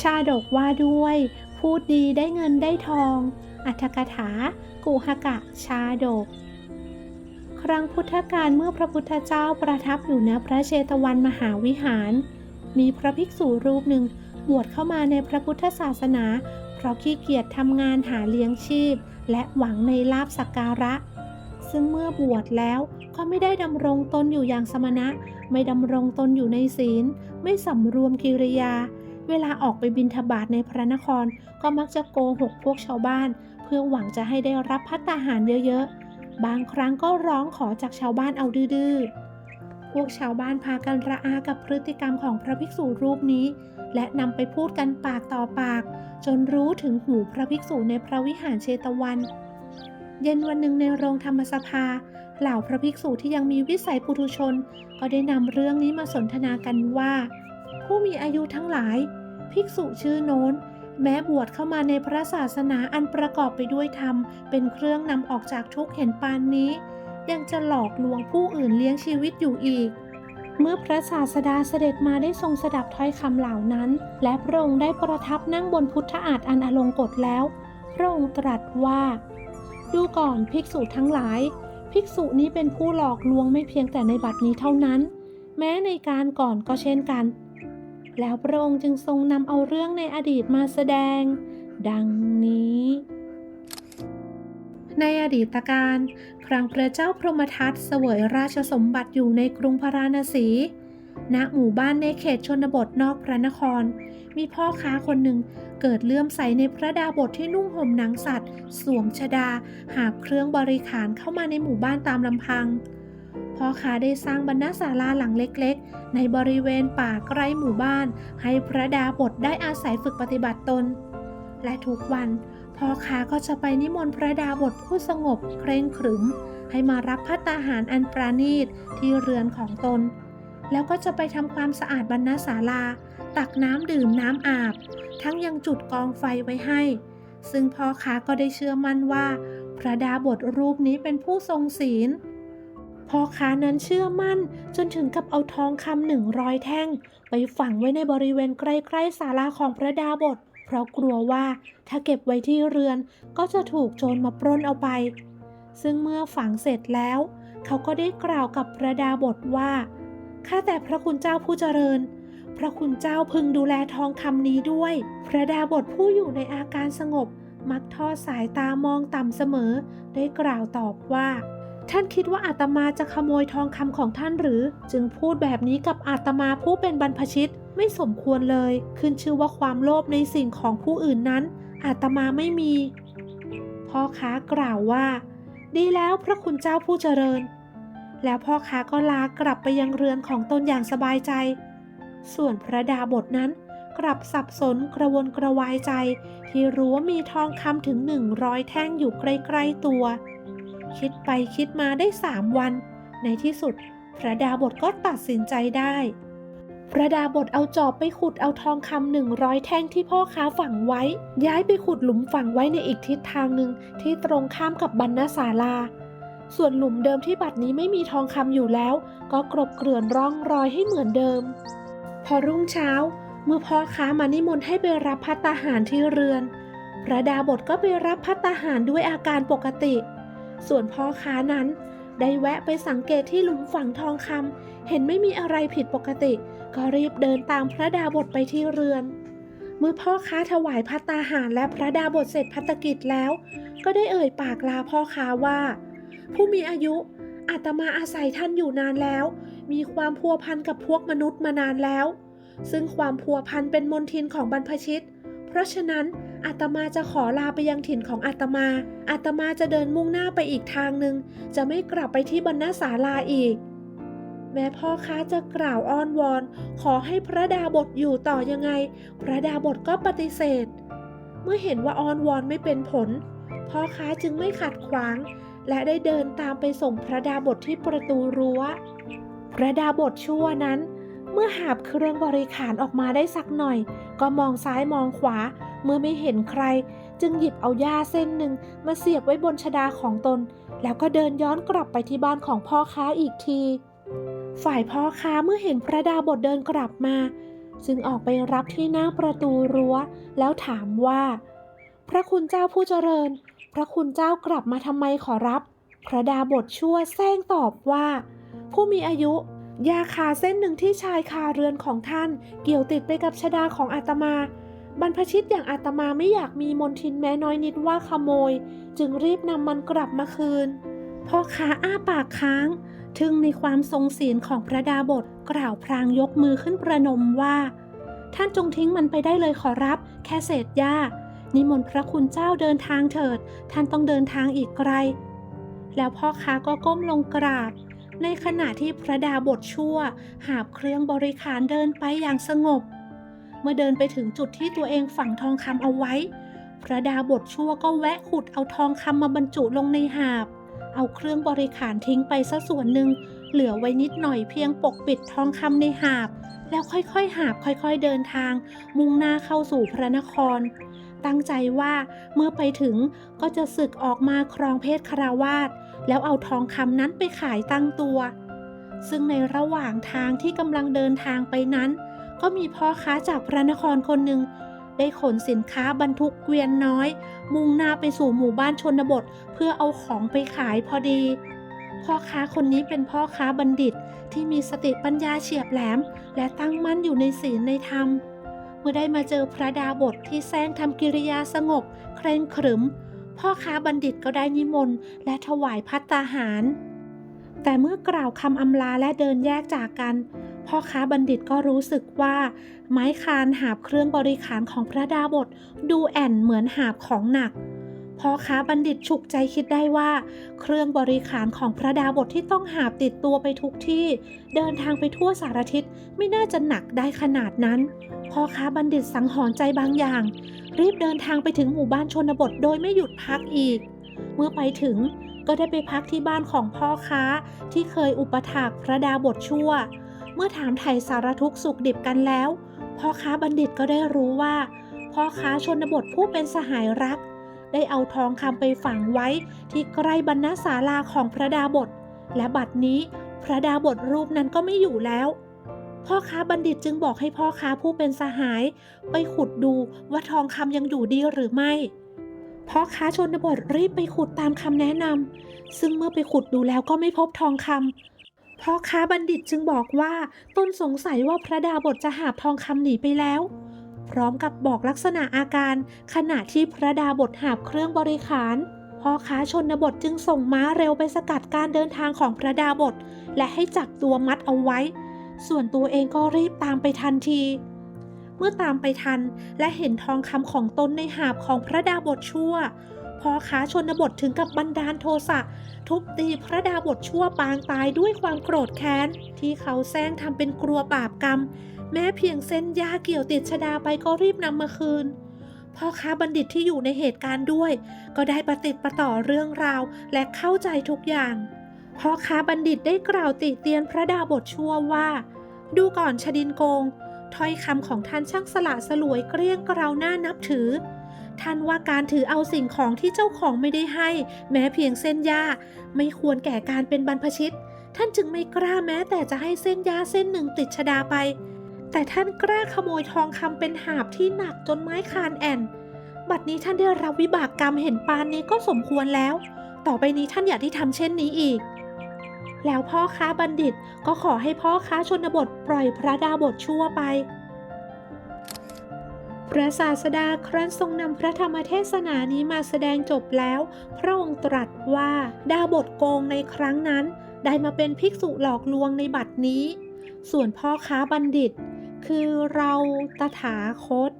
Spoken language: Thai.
ชาดกว่าด้วย พูดดีได้เงินได้ทอง อัตถกถา กุหกะ ชาดก ครั้งพุทธกาลเมื่อพระพุทธเจ้าประทับอยู่ณพระเชตวันมหาวิหาร มีพระภิกษุรูปหนึ่งบวชเข้ามาในพระพุทธศาสนา เพราะขี้เกียจทำงานหาเลี้ยงชีพ และหวังในลาบสักการะ ซึ่งเมื่อบวชแล้วก็ไม่ได้ดำรงตนอยู่อย่างสมณะ ไม่ดำรงตนอยู่ในศีล ไม่สำรวมกิริยา เวลาออกไปบินทบาทในพระนครก็มักจะโกหกพวกชาวบ้าน เพื่อหวังจะให้ได้รับพัตตาหารเยอะๆ บางครั้งก็ร้องขอจากชาวบ้านเอาดื้อๆ พวกชาวบ้านพากันระอากับพฤติกรรมของพระภิกษุรูปนี้ และนำไปพูดกันปากต่อปาก จนรู้ถึงหูพระภิกษุในพระวิหารเชตวัน เย็นวันหนึ่งในโรงธรรมสภา เหล่าพระภิกษุที่ยังมีวิสัยปุถุชน ก็ได้นำเรื่องนี้มาสนทนากันว่า ผู้มีอายุทั้งหลาย ภิกษุชื่อโน้น แม้บวชเข้ามาในพระศาสนาอันประกอบไปด้วยธรรม เป็นเครื่องนำออกจากทุกข์เห็นปานนี้ ยังจะหลอกลวงผู้อื่นเลี้ยงชีวิตอยู่อีก เมื่อพระศาสดาเสด็จมาได้ทรงสดับถ้อยคำเหล่านั้น และพระองค์ได้ประทับนั่งบนพุทธอาฏอันอลงกฎแล้ว พระองค์ตรัสว่า ดูก่อนภิกษุทั้งหลาย ภิกษุนี้เป็นผู้หลอกลวงไม่เพียงแต่ในบัดนี้เท่านั้นแม้ในการก่อนก็เช่นกัน แล้วพระองค์จึงทรงนำเอาเรื่องในอดีตมาแสดง ดังนี้ ในอดีตการ ครั้งพระเจ้าพรหมทัตเสวยราชสมบัติอยู่ในกรุงพาราณสี ณ หมู่บ้านในเขตชนบทนอกพระนคร มีพ่อค้าคนหนึ่งเกิดเลื่อมใสในพระดาบทที่นุ่งห่มหนังสัตว์ สวมชดา หาบเครื่องบริขารเข้ามาในหมู่บ้านตามลำพัง พ่อค้าได้สร้างบรรณศาลาหลังเล็กๆ ในบริเวณป่าใกล้หมู่บ้าน ให้พระดาบทได้อาศัยฝึกปฏิบัติตน และทุกวันพ่อค้าก็จะไปนิมนต์พระดาบทผู้สงบเคร่งขรึม ให้มารับพัตตาหารอันปราณีตที่เรือนของตน แล้วก็จะไปทำความสะอาดบรรณศาลา ตักน้ำดื่มน้ำอาบ ทั้งยังจุดกองไฟไว้ให้ ซึ่งพ่อค้าก็ได้เชื่อมั่นว่า พระดาบทรูปนี้เป็นผู้ทรงศีล พ่อค้านั้นเชื่อมั่นจนถึงกับเอาทองคำหนึ่งร้อยแท่ง ไปฝังไว้ในบริเวณใกล้ๆศาลาของพระดาบท เพราะกลัวว่าถ้าเก็บไว้ที่เรือนก็จะถูกโจรมาปล้นเอาไป ซึ่งเมื่อฝังเสร็จแล้ว เขาก็ได้กล่าวกับพระดาบทว่าข้าแต่พระคุณเจ้าผู้เจริญ พระคุณเจ้าพึงดูแลทองคำนี้ด้วย พระดาบทผู้อยู่ในอาการสงบ มักทอดสายตามองต่ำเสมอ ได้กล่าวตอบว่า ท่านคิดว่าอาตมาจะขโมยทองคำของท่านหรือ จึงพูดแบบนี้กับอาตมาผู้เป็นบรรพชิตไม่สมควรเลย ขึ้นชื่อว่าความโลภในสิ่งของผู้อื่นนั้น อาตมาไม่มี พ่อค้ากล่าวว่า ดีแล้วพระคุณเจ้าผู้เจริญ แล้วพ่อค้าก็ลากลับไปยังเรือนของตนอย่างสบายใจ ส่วนพระดาบทนั้นกลับสับสนกระวนกระวายใจ ที่รู้ว่ามีทองคำถึงหนึ่งร้อยแท่งอยู่ใกล้ๆตัว คิดไปคิดมาได้สามวัน ในที่สุด พระดาบทก็ตัดสินใจได้ พระดาบทเอาจอบไปขุดเอาทองคำหนึ่งร้อยแท่งที่พ่อค้าฝังไว้ ย้ายไปขุดหลุมฝังไว้ในอีกทิศทางหนึ่งที่ตรงข้ามกับบรรณศาลา ส่วนหลุมเดิมที่บัดนี้ไม่มีทองคำอยู่แล้ว ก็กรบเกลื่อนร่องรอยให้เหมือนเดิม พอรุ่งเช้า เมื่อพ่อค้ามานิมนต์ให้ไปรับพัตตาหารที่เรือน พระดาบทก็ไปรับพัตตาหารด้วยอาการปกติ ส่วนพ่อค้านั้น ได้แวะไปสังเกตที่หลุมฝังทองคำเห็นไม่มีอะไรผิดปกติ ก็รีบเดินตามพระดาบทไปที่เรือน เมื่อพ่อค้าถวายพัตตาหารและพระดาบทเสร็จพัตตกิจแล้ว ก็ได้เอ่ยปากลาพ่อค้าว่า ผู้มีอายุอาตมาอาศัยท่านอยู่นานแล้ว มีความพัวพันกับพวกมนุษย์มานานแล้ว ซึ่งความพัวพันเป็นมนทินของบรรพชิต เพราะฉะนั้น อาตมาจะขอลาไปยังถิ่นของอาตมา อาตมาจะเดินมุ่งหน้าไปอีกทางหนึ่ง จะไม่กลับไปที่บรรณศาลาอีก แม้พ่อค้าจะกล่าวอ้อนวอน ขอให้พระดาบทอยู่ต่อยังไง พระดาบทก็ปฏิเสธ เมื่อเห็นว่าอ้อนวอนไม่เป็นผล พ่อค้าจึงไม่ขัดขวาง และได้เดินตามไปส่งพระดาบทที่ประตูรั้ว พระดาบทชั่วนั้น เมื่อหาบเครื่องบริขารออกมาได้สักหน่อย ก็มองซ้ายมองขวา เมื่อไม่เห็นใคร จึงหยิบเอาหญ้าเส้นหนึ่งมาเสียบไว้บนชดาของตน แล้วก็เดินย้อนกลับไปที่บ้านของพ่อค้าอีกที ฝ่ายพ่อค้าเมื่อเห็นพระดาบทเดินกลับมา จึงออกไปรับที่หน้าประตูรั้ว แล้วถามว่า พระคุณเจ้าผู้เจริญ พระคุณเจ้ากลับมาทำไมขอรับ พระดาบทชั่วแซงตอบว่า ผู้มีอายุยาคาเส้นหนึ่งที่ชายคาเรือนของท่าน เกี่ยวติดไปกับชดาของอาตมา บรรพชิตอย่างอาตมาไม่อยากมีมนทินแม้น้อยนิดว่าขโมย จึงรีบนำมันกลับมาคืนพ่อค้าอ้าปากค้าง ทึ่งในความทรงศีลของพระดาบทกล่าวพลางยกมือขึ้นประนมว่า ท่านจงทิ้งมันไปได้เลยขอรับ แค่เศษหญ้า นิมนต์พระคุณเจ้าเดินทางเถิด ท่านต้องเดินทางอีกไกล แล้วพ่อค้าก็ก้มลงกราบ ในขณะที่พระดาบทชั่ว หาบเครื่องบริขารเดินไปอย่างสงบ เมื่อเดินไปถึงจุดที่ตัวเองฝังทองคำเอาไว้ พระดาบทชั่วก็แวะขุดเอาทองคำมาบรรจุลงในหาบ เอาเครื่องบริขารทิ้งไปซะส่วนหนึ่ง เหลือไว้นิดหน่อยเพียงปกปิดทองคำในหาบ แล้วค่อยๆ หาบค่อยๆเดินทาง มุ่งหน้าเข้าสู่พระนคร ตั้งใจว่าเมื่อไปถึงก็จะศึกออกมาครองเพศคาราวาสแล้วเอาทองคำนั้นไปขายตั้งตัวซึ่งในระหว่างทางที่กำลังเดินทางไปนั้น ก็มีพ่อค้าจากพระนครคนหนึ่งได้ขนสินค้าบรรทุกเกวียนน้อย มุ่งหน้าไปสู่หมู่บ้านชนบท เพื่อเอาของไปขายพอดี พ่อค้าคนนี้เป็นพ่อค้าบัณฑิตที่มีสติปัญญาเฉียบแหลม และตั้งมั่นอยู่ในศีลในธรรม เมื่อได้มาเจอพระดาบทที่แซงทำกิริยาสงบ เคร่งขรึม พ่อค้าบัณฑิตก็ได้นิมนต์และถวายพัตตาหาร แต่เมื่อกล่าวคำอำลาและเดินแยกจากกัน พ่อค้าบัณฑิตก็รู้สึกว่า ไม้คานหาบเครื่องบริขารของพระดาบทดูแอนเหมือนหาบของหนักพ่อค้าบัณฑิตฉุกใจคิดได้ว่า เครื่องบริขารของพระดาบทที่ต้องหาบติดตัวไปทุกที่ เดินทางไปทั่วสารทิศไม่น่าจะหนักได้ขนาดนั้นพ่อค้าบัณฑิตสังหรณ์ใจบางอย่าง รีบเดินทางไปถึงหมู่บ้านชนบทโดยไม่หยุดพักอีก เมื่อไปถึงก็ได้ไปพักที่บ้านของพ่อค้าที่เคยอุปถากพระดาบทชั่ว เมื่อถามไถ่สารทุกสุขดิบกันแล้ว พ่อค้าบัณฑิตก็ได้รู้ว่า พ่อค้าชนบทผู้เป็นสหายรัก ได้เอาทองคำไปฝังไว้ที่ใกล้บรรณศาลาของพระดาบท และบัดนี้พระดาบทรูปนั้นก็ไม่อยู่แล้ว พ่อค้าบัณฑิตจึงบอกให้พ่อค้าผู้เป็นสหาย ไปขุดดูว่าทองคำยังอยู่ดีหรือไม่พ่อค้าชนบทรีบไปขุดตามคำแนะนำซึ่งเมื่อไปขุดดูแล้วก็ไม่พบทองคำ พ่อค้าบัณฑิตจึงบอกว่าตนสงสัยว่าพระดาบทจะหาบทองคำหนีไปแล้ว พร้อมกับบอกลักษณะอาการ ขณะที่พระดาบทหาบเครื่องบริขารพ่อค้าชนบทจึงส่งม้าเร็วไปสกัดการเดินทางของพระดาบท และให้จับตัวมัดเอาไว้ ส่วนตัวเองก็รีบตามไปทันที เมื่อตามไปทันและเห็นทองคำของตนในหาบของพระดาบทชั่ว พ่อค้าชนบทถึงกับบันดาลโทสะทุบตีพระดาบทชั่วปางตายด้วยความโกรธแค้น ที่เขาแซงทำเป็นกลัวบาปกรรม แม้เพียงเส้นยาเกี่ยวติดชดาไปก็รีบนำมาคืน พ่อค้าบัณฑิตที่อยู่ในเหตุการณ์ด้วย ก็ได้ประติดประต่อเรื่องราวและเข้าใจทุกอย่าง พ่อค้าบัณฑิตได้กล่าวติเตียนพระดาบทชั่วว่า ดูก่อนชดินโกงถ้อยคำของท่านช่างสละสลวยเกลี้ยงเกลาหน้านับถือ ท่านว่าการถือเอาสิ่งของที่เจ้าของไม่ได้ให้ แม้เพียงเส้นหญ้า ไม่ควรแก่การเป็นบรรพชิต ท่านจึงไม่กล้าแม้แต่จะให้เส้นหญ้าเส้นหนึ่งติดชดาไป แต่ท่านกล้าขโมยทองคำเป็นหาบที่หนักจนไม้คานแอนบัดนี้ท่านได้รับวิบากกรรมเห็นปานนี้ก็สมควรแล้ว ต่อไปนี้ท่านอย่าได้ทำเช่นนี้อีก แล้วพ่อค้าบัณฑิตก็ขอให้พ่อค้าชนบทปล่อยพระดาบทชั่วไป พระศาสดาครั้นทรงนำพระธรรมเทศนานี้มาแสดงจบแล้ว พระองค์ตรัสว่าดาบทโกงในครั้งนั้น ได้มาเป็นภิกษุหลอกลวงในบัดนี้ ส่วนพ่อค้าบัณฑิต คือเราตถาคต